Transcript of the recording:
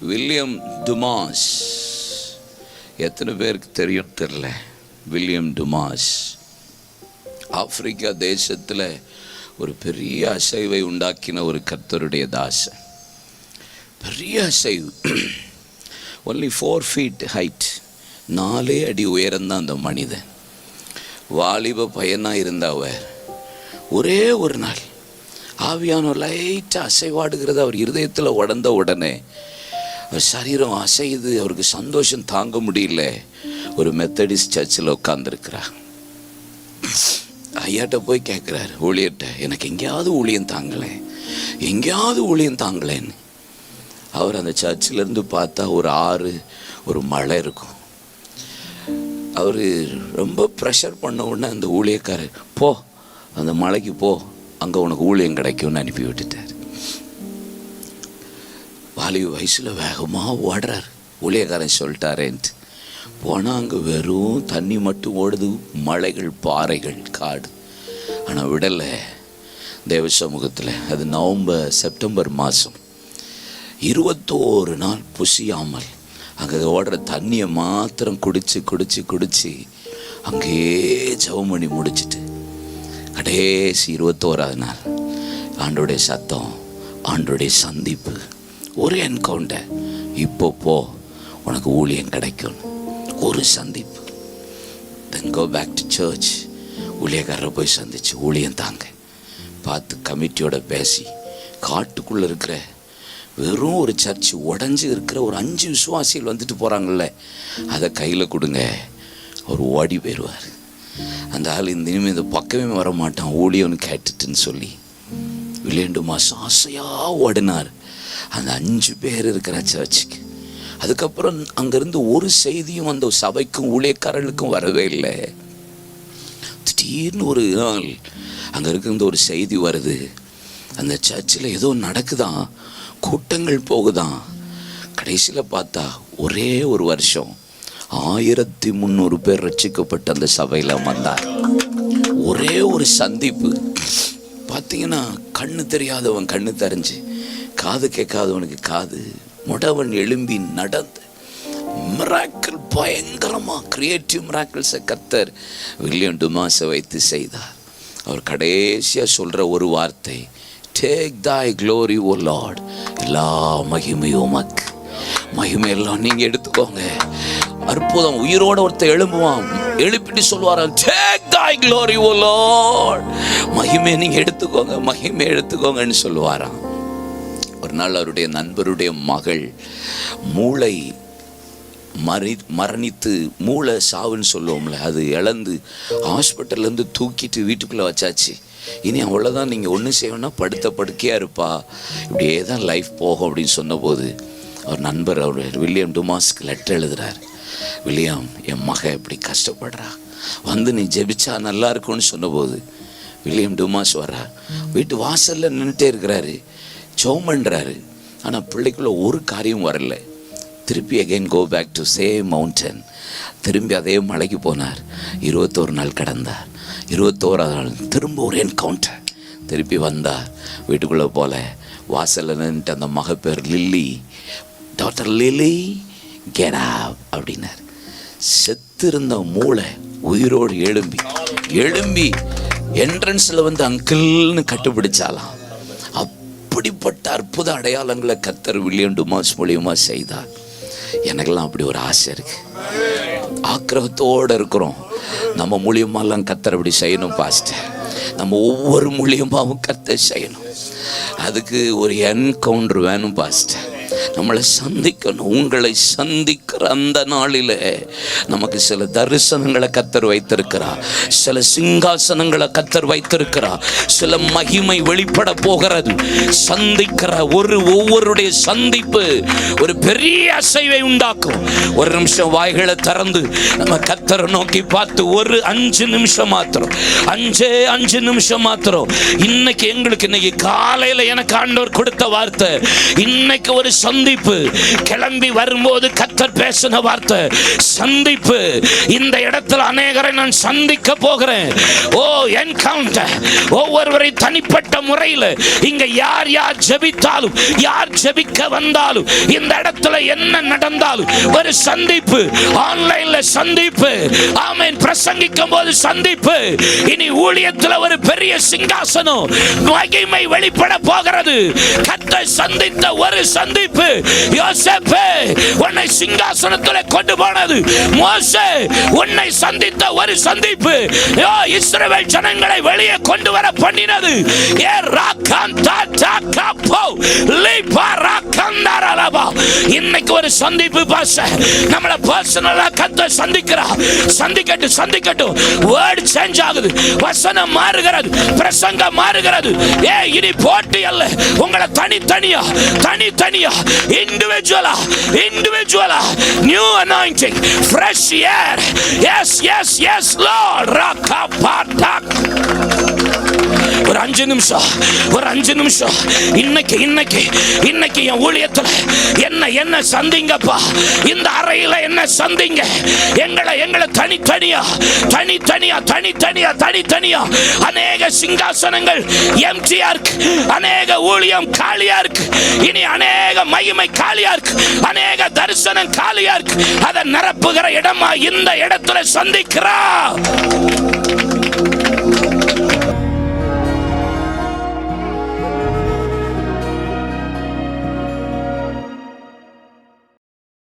William Dumas. எத்தனை பேருக்கு தெரியும்? தெரில வில்லியம் டுமாஸ். ஆப்பிரிக்கா தேசத்தில் ஒரு பெரிய அசைவை உண்டாக்கின ஒரு கர்த்தருடைய தாசன். பெரிய அசைவு. ஒன்லி ஃபோர் ஃபீட் ஹைட் நாலே அடி உயரம்தான் அந்த மனிதன். வாலிப பையனாக இருந்த அவர். ஒரே ஒரு நாள் ஆவியானவர் லைட்டாக அசைவாடுகிறது. அவர் இருதயத்தில் உடந்த உடனே சரீரம் அசையுது அவருக்கு சந்தோஷம் தாங்க முடியல. ஒரு மெத்தடிஸ்ட் சர்ச்சில் உட்காந்துருக்கிறார் ஐயாட்ட போய் கேட்குறாரு ஊழியர்கிட்ட எனக்கு எங்கேயாவது ஊழியம் தாங்களேன் எங்கேயாவது ஊழியம் தாங்களேன்னு அவர் அந்த சர்ச்சில் இருந்து பார்த்தா ஒரு ஆறு ஒரு மலை இருக்கும். அவர் ரொம்ப ப்ரெஷர் பண்ண உடனே அந்த ஊழியக்காரர் போ அந்த மலைக்கு போ அங்கே உனக்கு ஊழியம் கிடைக்கும்னு அனுப்பி விட்டுட்டார். நாலு வயசில் வேகமாக ஓடுறார். ஊழியக்காரன் சொல்லிட்டாரேன்ட்டு போனால் அங்கே வெறும் தண்ணி மட்டும் ஓடுது மலைகள் பாறைகள் காடு. ஆனால் விடலை. தேவ சமூகத்தில் அது நவம்பர் செப்டம்பர் மாதம் இருபத்தோரு நாள் புசியாமல் அங்கே ஓடுற தண்ணியை மாத்திரம் குடித்து குடித்து குடித்து அங்கேயே ஜெபம் பண்ணி முடிச்சிட்டு கடைசி இருபத்தோராது நாள். ஆண்டோடைய சத்தம் ஆண்டோடைய சந்திப்பு. ஒரு என்கவுண்டர் இப்போ போ உனக்கு ஊழியம் கிடைக்கும். ஒரு சந்திப்பு. Then go back to church ஊழியக்காரரை போய் சந்திச்சு ஊழியம் தாங்க. பார்த்து கமிட்டியோட பேசி காட்டுக்குள்ளே இருக்கிற வெறும் ஒரு சர்ச் உடஞ்சி இருக்கிற ஒரு அஞ்சு விசுவாசிகள் வந்துட்டு போகிறாங்கல்ல அதை கையில் கொடுங்க. அவர் ஓடி போயிடுவார். அந்த ஆள் இந்த இனிமேல் இந்த பக்கமே வர மாட்டான் ஊழியம்னு கேட்டுட்டுன்னு சொல்லி விளையாண்டு மாதம் ஆசையாக ஓடினார். அந்த அஞ்சு பேர் இருக்கிற சர்ச்சுக்கு அதுக்கப்புறம் அங்கேருந்து ஒரு செய்தியும் அந்த சபைக்கும் ஊழியக்காரர்களுக்கும் வரவே இல்லை. திடீர்னு ஒரு நாள் அங்கே இருக்கிற ஒரு செய்தி வருது. அந்த சர்ச்சில் ஏதோ நடக்குதான். கூட்டங்கள் போகுதான். கடைசியில் பார்த்தா ஒரே ஒரு வருஷம் ஆயிரத்தி முந்நூறு பேர் ரட்சிக்கப்பட்டு அந்த சபையில் வந்தார். ஒரே ஒரு சந்திப்பு. பார்த்தீங்கன்னா கண்ணு தெரியாதவன் கண்ணு தெரிஞ்சு காது கேட்காதவனுக்கு காது. முடவன் எழும்பி நடந்து. மிராக்கிள் பயங்கரமாக கிரியேட்டிவ் மிராக்கிள்ஸை கத்தர் வில்லியம் டுமாஸை வைத்து செய்தார். அவர் கடைசியாக சொல்கிற ஒரு வார்த்தை டேக் தாய் க்ளோரி ஓ லார்ட் எல்லா மகிமையும் உமக்கு. மகிமையெல்லாம் நீங்கள் எடுத்துக்கோங்க. அற்புதம் உயிரோட ஒருத்தர் எழும்புவான். எழுப்பிட்டு சொல்லுவாராம் டேக் தாய் க்ளோரி ஓ லார்ட் மகிமையை நீங்கள் எடுத்துக்கோங்க மகிமை எடுத்துக்கோங்கன்னு சொல்லுவாராம். ஒரு நாள் அவருடைய நண்பருடைய மகள் மூளை மறி மரணித்து மூளை சாவுன்னு சொல்லுவோம்ல அது இழந்து ஹாஸ்பிட்டல்லேருந்து தூக்கிட்டு வீட்டுக்குள்ளே வச்சாச்சு. இனி அவ்வளோதான் நீங்கள் ஒன்றும் செய்யணும்னா படுத்த படுக்கையாக இருப்பா. இப்படியே தான் லைஃப் போகும் அப்படின்னு சொன்னபோது அவர் நண்பர் அவர் வில்லியம் டுமாஸ்க்கு லெட்டர் எழுதுகிறார் வில்லியம் என் மக இப்படி கஷ்டப்படுறா. வந்து நீ ஜெபிச்சா நல்லா இருக்கும்னு சொன்னபோது வில்லியம் டுமாஸ் வர்றா. வீட்டு வாசலில் நின்றுட்டே இருக்கிறாரு. ஜோம் பண்ணுறாரு ஆனால் பிள்ளைக்குள்ள ஒரு காரியம் வரல. திருப்பி again go back to same mountain திரும்பி அதே மலைக்கு போனார். இருபத்தோரு நாள் கடந்தார். இருபத்தோராது நாள் திரும்ப ஒரு என்கவுண்டர் திருப்பி வந்தார். வீட்டுக்குள்ளே போல வாசலில் நின்றுட்டு அந்த மக பேர் லில்லி. டாக்டர் லில்லி கெடா அப்படின்னார். செத்திருந்த மூளை உயிரோடு எழும்பி எழும்பி என்ட்ரன்ஸில் வந்து அங்கிள்னு கட்டுப்பிடிச்சாலாம். அப்படிப்பட்ட அற்புத அடையாளங்களை கத்தர் வில்லியண்டுமாஸ் டுமாஸ் செய்தார். எனக்கெல்லாம் அப்படி ஒரு ஆசை இருக்கு. ஆக்கிரகத்தோடு இருக்கிறோம். நம்ம மூலியமாலாம் கத்தர் அப்படி செய்யணும் பாஸ்டர் நம்ம ஒவ்வொரு மூலியமாகவும் கத்தர் செய்யணும். அதுக்கு ஒரு என்கவுண்டர் வேணும் பாஸ்டர் நம்மளை சந்திக்கணும். உங்களை சந்திக்கிற அந்த நாளில் நமக்கு சில தரிசனங்களை கத்தர் வைத்திருக்கிறார். சில சிங்காசனங்களை கத்தர் வைத்திருக்கிறார். சில மகிமை வெளிப்பட போகிறது. சந்திக்கிற ஒரு ஒவ்வொருடைய சந்திப்பு ஒரு பெரிய அசைவை உண்டாக்கும். ஒரு நிமிஷம் வாய்களை திறந்து நம்ம கத்தரை நோக்கி பார்த்து ஒரு அஞ்சு நிமிஷம் மாத்திரம். அஞ்சே அஞ்சு நிமிஷம் மாத்திரம். இன்னைக்கு எங்களுக்கு இன்னைக்கு காலையில எனக்கு ஆண்டவர் கொடுத்த வார்த்தை. இன்னைக்கு ஒரு சந்த சந்திப்பு. கிளம்பி வரும்போது கத்தர் பேசின வார்த்தை சந்திப்பு. இந்த இடத்துல அநேகரை நான் சந்திக்க போகிறேன். ஓ என்கவுண்டர் ஒவ்வொருவரை தனிப்பட்ட முறையில் இங்க யார் யார் ஜெபித்தாலும் யார் ஜெபிக்க வந்தாலும் இந்த இடத்துல என்ன நடந்தாலும் ஒரு சந்திப்பு. ஆன்லைன்ல சந்திப்பு. ஆமென். பிரசங்கிக்கும் போது சந்திப்பு. இனி ஊழியத்துல ஒரு பெரிய சிங்காசனம் மகிமை வெளிப்பட போகிறது. கத்தை சந்தித்த ஒரு சந்திப்பு. யோசேப்பே உன்னை சிங்காசனத்தில் கொண்டு போனது மோசே உன்னை சந்தித்த ஒரு சந்திப்பு. யோ இஸ்ரவேல் ஜனங்களை வெளியே கொண்டு வர பண்ணினது. ஏ ராக்காந்தா காப்போ லீபா ராக்காந்தாரலபா இன்னைக்கு ஒரு சந்திப்பு பாச நம்மள பர்சனலா கத்த சந்திக்கிறா. சந்திக்கட்டு சந்திக்கட்டும். வேர்ட் சேஞ்ச் ஆகுது. வசனம் மாறுகிறது. பிரசங்கம் மாறுகிறது. ஏ இனி போட்டி அல்ல. உங்களை தனித்தனியா? தனித்தனியா? individual, individual, new anointing, fresh air. Yes, yes, yes, Lord. Rakapatak. ஒரு அஞ்சு நிமிஷம் ஒரு அஞ்சு நிமிஷம். இன்னைக்கு இன்னைக்கு இன்னைக்கு என் ஊழியத்தில் என்ன என்ன சந்திங்கப்பா? இந்த அறையில் என்ன சந்திங்க? எங்களை எங்களை தனித்தனியா தனித்தனியா தனித்தனியா தனித்தனியா. அநேக சிங்காசனங்கள் எம்டியா இருக்கு. அநேக ஊழியம் காலியா இருக்கு. இனி அநேக மகிமை காலியா இருக்கு. அநேக தரிசனம் காலியா இருக்கு. அதை நிரப்புகிற இடமா இந்த இடத்துல சந்திக்கிறா.